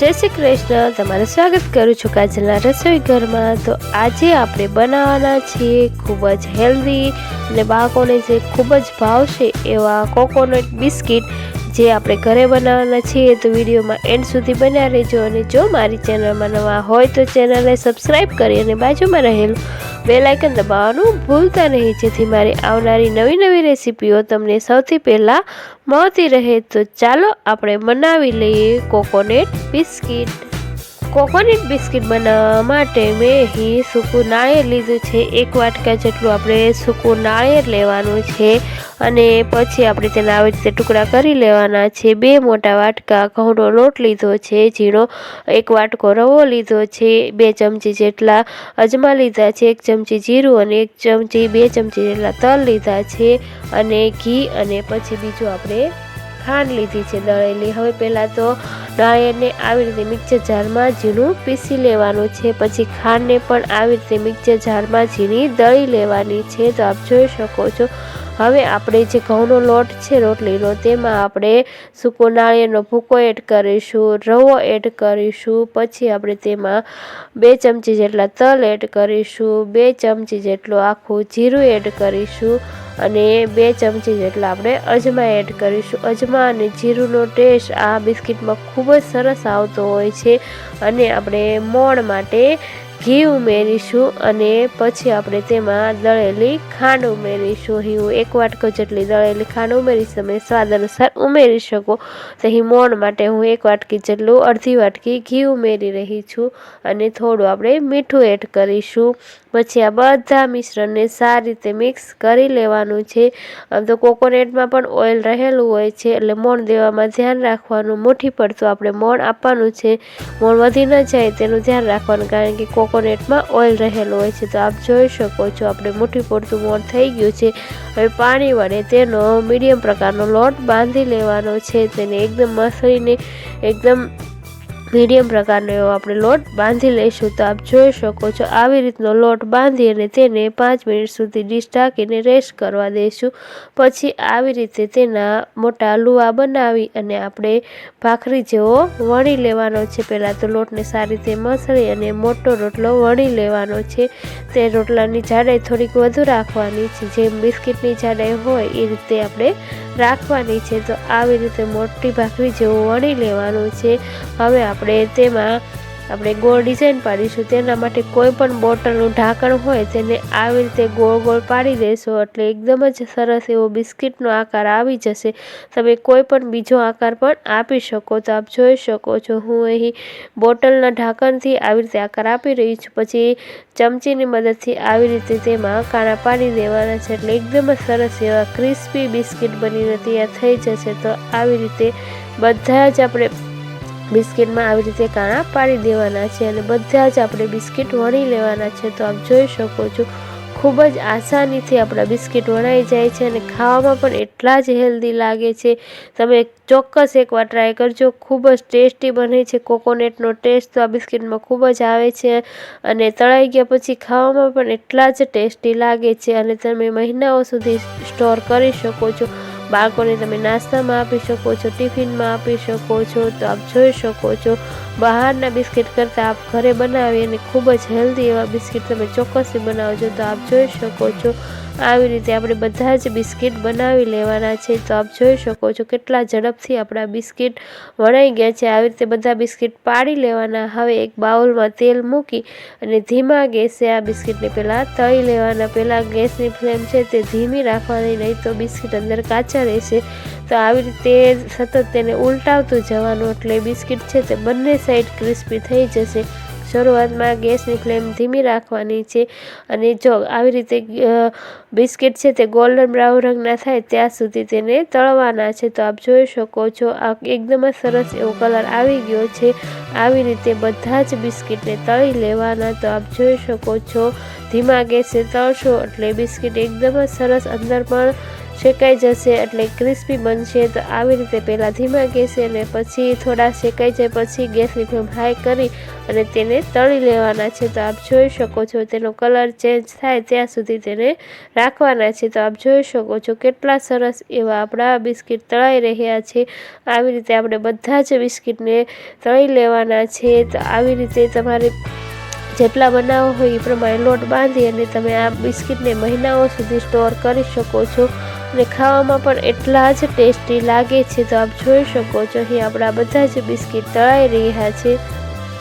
જય શ્રી કૃષ્ણ. તમારું સ્વાગત કરું છું કાજલના રસોઈ ઘરમાં. તો આજે આપણે બનાવવાના છીએ ખૂબ જ હેલ્ધી અને બાળકોને જે ખૂબ જ ભાવશે એવા કોકોનટ બિસ્કિટ જે આપણે ઘરે બનાવવાના છીએ તો વિડીયોમાં એન્ડ સુધી બન્યા રહેજો અને જો મારી ચેનલમાં નવા હોય તો ચેનલને સબસ્ક્રાઈબ કરી અને બાજુમાં રહેલું બેલાઇકન દબાવવાનું ભૂલતા નહીં, જેથી મારી આવનારી નવી નવી રેસીપીઓ તમને સૌથી પહેલાં મળતી રહે. તો ચાલો આપણે બનાવી લઈએ કોકોનેટ બિસ્કિટ. કોકોનટ બિસ્કિટ બનાવવા માટે મેં અહીં સૂકું નાળિયેર લીધું છે. એક વાટકા જેટલું આપણે સૂકું નાળિયેર લેવાનું છે અને પછી આપણે તેના આવી રીતે ટુકડા કરી લેવાના છે. બે મોટા વાટકા ઘઉંનો લોટ લીધો છે, ઝીણો એક વાટકો રવો લીધો છે, બે ચમચી જેટલા અજમા લીધા છે, એક ચમચી જીરું અને એક ચમચી, બે ચમચી જેટલા તલ લીધા છે અને ઘી અને પછી બીજું આપણે ખાંડ લીધી છે, દળેલી. હવે પહેલાં તો નાળિયેરને આવી રીતે મિક્સર જારમાં ઝીણું પીસી લેવાનું છે. પછી ખાંડને પણ આવી રીતે મિક્સર જારમાં ઝીણી દળી લેવાની છે. તો આપ જોઈ શકો છો. હવે આપણે જે ઘઉંનો લોટ છે, રોટલીનો, તેમાં આપણે સૂકો નાળિયેરનો ભૂકો એડ કરીશું, રવો એડ કરીશું, પછી આપણે તેમાં બે ચમચી જેટલા તલ એડ કરીશું, બે ચમચી જેટલું આખું જીરું એડ કરીશું. અને બે ચમચી જેટલા આપણે અજમા એડ કરીશું. અજમા અને જીરુંનો ટેસ્ટ આ બિસ્કિટમાં ખૂબ જ સરસ આવતો હોય છે અને આપણે મોણ માટે ઘી ઉમેરીશું અને પછી આપણે તેમાં દળેલી ખાંડ ઉમેરીશું. અહીં હું એક વાટકો જેટલી દળેલી ખાંડ ઉમેરીશ. તમે સ્વાદ અનુસાર ઉમેરી શકો. તો અહીં મોણ માટે હું એક વાટકી જેટલું અડધી વાટકી ઘી ઉમેરી રહી છું અને થોડું આપણે મીઠું એડ કરીશું. પછી આ બધા મિશ્રણને સારી રીતે મિક્સ કરી લેવાનું છે. આમ તો કોકોનટમાં પણ ઓઇલ રહેલું હોય છે, એટલે મોણ દેવામાં ધ્યાન રાખવાનું. મુઠ્ઠી પડતું આપણે મોણ આપવાનું છે. મોણ વધી ન જાય તેનું ધ્યાન રાખવાનું, કારણ કે કોકોનટમાં ઓઇલ રહેલું હોય છે. તો આપ જોઈ શકો છો, આપણે મુઠ્ઠી પૂરતું મોણ થઈ ગયું છે. હવે પાણી વડે તેનો મીડિયમ પ્રકારનો લોટ બાંધી લેવાનો છે. તેને એકદમ મસળીને એકદમ મીડિયમ પ્રકારનો એવો આપણે લોટ બાંધી લઈશું તો આપ જોઈ શકો છો આવી રીતનો લોટ બાંધી અને તેને પાંચ મિનિટ સુધી ડીશ ઢાંકીને રેસ્ટ કરવા દઈશું. પછી આવી રીતે તેના મોટા લુવા બનાવી અને આપણે ભાખરી જેવો વણી લેવાનો છે. પહેલાં તો લોટને સારી રીતે મસળી અને મોટો રોટલો વણી લેવાનો છે. તે રોટલાની જાડાઈ થોડીક વધુ રાખવાની છે. જેમ બિસ્કિટની જાડાઈ હોય એ રીતે આપણે રાખવાની છે. તો આવી રીતે મોટી ભાખરી જેવું વણી લેવાનું છે. હવે આપણે તેમાં આપણે ગોળ ડિઝાઇન પાડીશું. તેના માટે કોઈ પણ બોટલનું ઢાંકણ હોય તેને આવી રીતે ગોળ ગોળ પાડી દેશો એટલે એકદમ જ સરસ એવો બિસ્કિટનો આકાર આવી જશે. તમે કોઈ પણ બીજો આકાર પણ આપી શકો તો આપ જોઈ શકો છો. હું અહીં બોટલના ઢાંકણથી આવી રીતે આકાર આપી રહી છું. પછી ચમચીની મદદથી આવી રીતે તેમાં કાણા પાડી દેવાના છે એટલે એકદમ જ સરસ એવા ક્રિસ્પી બિસ્કિટ બનીને તૈયાર થઈ જશે. તો આવી રીતે બધા જ આપણે બિસ્કિટમાં આવી રીતે કાણા પાડી દેવાના છે અને બધા જ આપણે બિસ્કિટ વણી લેવાના છે તો આપ જોઈ શકો છો, ખૂબ જ આસાનીથી આપણા બિસ્કિટ વણાઈ જાય છે અને ખાવામાં પણ એટલા જ હેલ્ધી લાગે છે. તમે ચોક્કસ એકવાર ટ્રાય કરજો, ખૂબ જ ટેસ્ટી બને છે, કોકોનટનો ટેસ્ટ તો આ બિસ્કિટમાં ખૂબ જ આવે છે અને તળાઈ ગયા પછી ખાવામાં પણ એટલા જ ટેસ્ટી લાગે છે અને તમે મહિનાઓ સુધી સ્ટોર કરી શકો છો. બાળકોને તમે નાસ્તામાં આપી શકો છો, ટિફિનમાં આપી શકો છો, તો આપ જોઈ શકો છો, બહારના બિસ્કિટ કરતાં આપ ઘરે બનાવી અને ખૂબ જ હેલ્ધી એવા બિસ્કિટ તમે ચોક્કસથી બનાવજો, તો આપ જોઈ શકો છો આવી રીતે આપણે બધા જ બિસ્કિટ બનાવી લેવાના છે. તો આપ જોઈ શકો છો કેટલા ઝડપથી આપણા બિસ્કિટ વણાઈ ગયા છે. આવી રીતે બધા બિસ્કિટ પાડી લેવાના. હવે એક બાઉલમાં તેલ મૂકી અને ધીમા ગેસે આ બિસ્કિટને પહેલાં તળી લેવાના. પહેલાં ગેસની ફ્લેમ છે તે ધીમી રાખવાની, નહીં તો બિસ્કિટ અંદર કાચા રહેશે. તો આવી રીતે સતત તેને ઉલટાવતું જવાનું. એટલે બિસ્કિટ છે તે બંને સાઈડ ક્રિસ્પી થઈ જશે. શરૂઆતમાં ગેસની ફ્લેમ ધીમી રાખવાની છે અને જો આવી રીતે બિસ્કિટ છે તે ગોલ્ડન બ્રાઉન રંગના થાય ત્યાં સુધી તેને તળવાના છે. તો આપ જોઈ શકો છો, આ એકદમ જ સરસ એવો કલર આવી ગયો છે. આવી રીતે બધા જ બિસ્કિટને તળી લેવાના. તો આપ જોઈ શકો છો, ધીમા ગેસે તળશો એટલે બિસ્કિટ એકદમ જ સરસ અંદર પણ શેકાઈ જશે એટલે ક્રિસ્પી બનશે તો આવી રીતે પહેલાં ધીમા ગેસે અને પછી થોડા શેકાઈ જાય પછી ગેસની ફ્લેમ હાઈ કરી અને તેને તળી લેવાના છે. તો આપ જોઈ શકો છો તેનો કલર ચેન્જ થાય ત્યાં સુધી તેને રાખવાના છે. તો આપ જોઈ શકો છો કેટલા સરસ એવા આપણા બિસ્કિટ તળાઈ રહ્યા છે. આવી રીતે આપણે બધા જ બિસ્કિટને તળી લેવાના છે. તો આવી રીતે તમારે જેટલા બનાવો હોય એ પ્રમાણે લોટ બાંધી અને તમે આ બિસ્કિટને મહિનાઓ સુધી સ્ટોર કરી શકો છો. અને ખાવામાં પણ એટલા જ ટેસ્ટી લાગે છે. તો આપ જોઈ શકો છો, અહીં આપણા બધા જ બિસ્કિટ તળાઈ રહ્યા છે.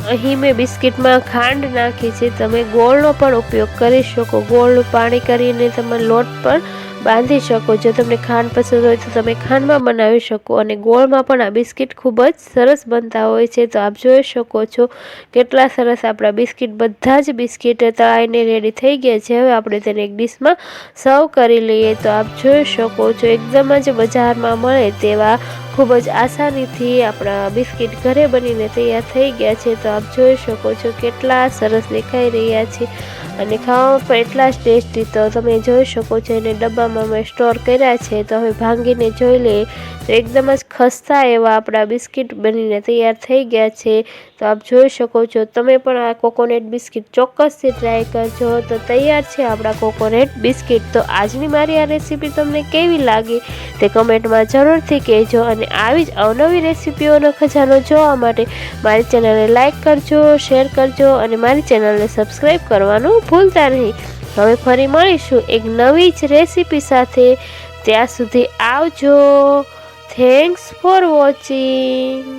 અહીં મેં બિસ્કિટમાં ખાંડ નાખી છે. તમે ગોળનો પણ ઉપયોગ કરી શકો. ગોળનું પાણી કરીને તમે લોટ પણ બાંધી શકો. જો તમને ખાંડ પસંદ હોય તો તમે ખાંડમાં બનાવી શકો. અને ગોળમાં પણ આ બિસ્કિટ ખૂબ જ સરસ બનતા હોય છે. તો આપ જોઈ શકો છો કેટલા સરસ આપણા બિસ્કિટ. બધા જ બિસ્કિટ તળાઈને રેડી થઈ ગયા છે. હવે આપણે તેને એક ડીશમાં સર્વ કરી લઈએ. તો આપ જોઈ શકો છો, એકદમ જ બજારમાં મળે તેવા ખૂબ જ આસાનીથી આપણા બિસ્કિટ ઘરે બનીને તૈયાર થઈ ગયા છે. તો આપ જોઈ શકો છો કેટલા સરસ દેખાઈ રહ્યા છે અને ખાવામાં પણ એટલા જ ટેસ્ટી. તો તમે જોઈ શકો છો એને ડબ્બામાં મેં સ્ટોર કર્યા છે. તો હવે ભાંગીને જોઈ લઈએ તો એકદમ જ ખસ્તા એવા આપણા બિસ્કિટ બનીને તૈયાર થઈ ગયા છે. તો આપ જોઈ શકો છો તમે પણ આ કોકોનટ બિસ્કિટ ચોક્કસથી ટ્રાય કરજો. તો તૈયાર છે આપણા કોકોનટ બિસ્કિટ. તો આજની મારી આ રેસીપી તમને કેવી લાગી? તે કમેન્ટમાં જરૂરથી કહેજો અને આવી જ અવનવી રેસીપીઓનો ખજાનો જોવા માટે મારી ચેનલને લાઇક કરજો, શેર કરજો અને મારી ચેનલને સબસ્ક્રાઈબ કરવાનું ભૂલતા નહીં. હવે ફરી મળીશું એક નવી જ રેસીપી સાથે. ત્યાં સુધી આવજો. Thanks for watching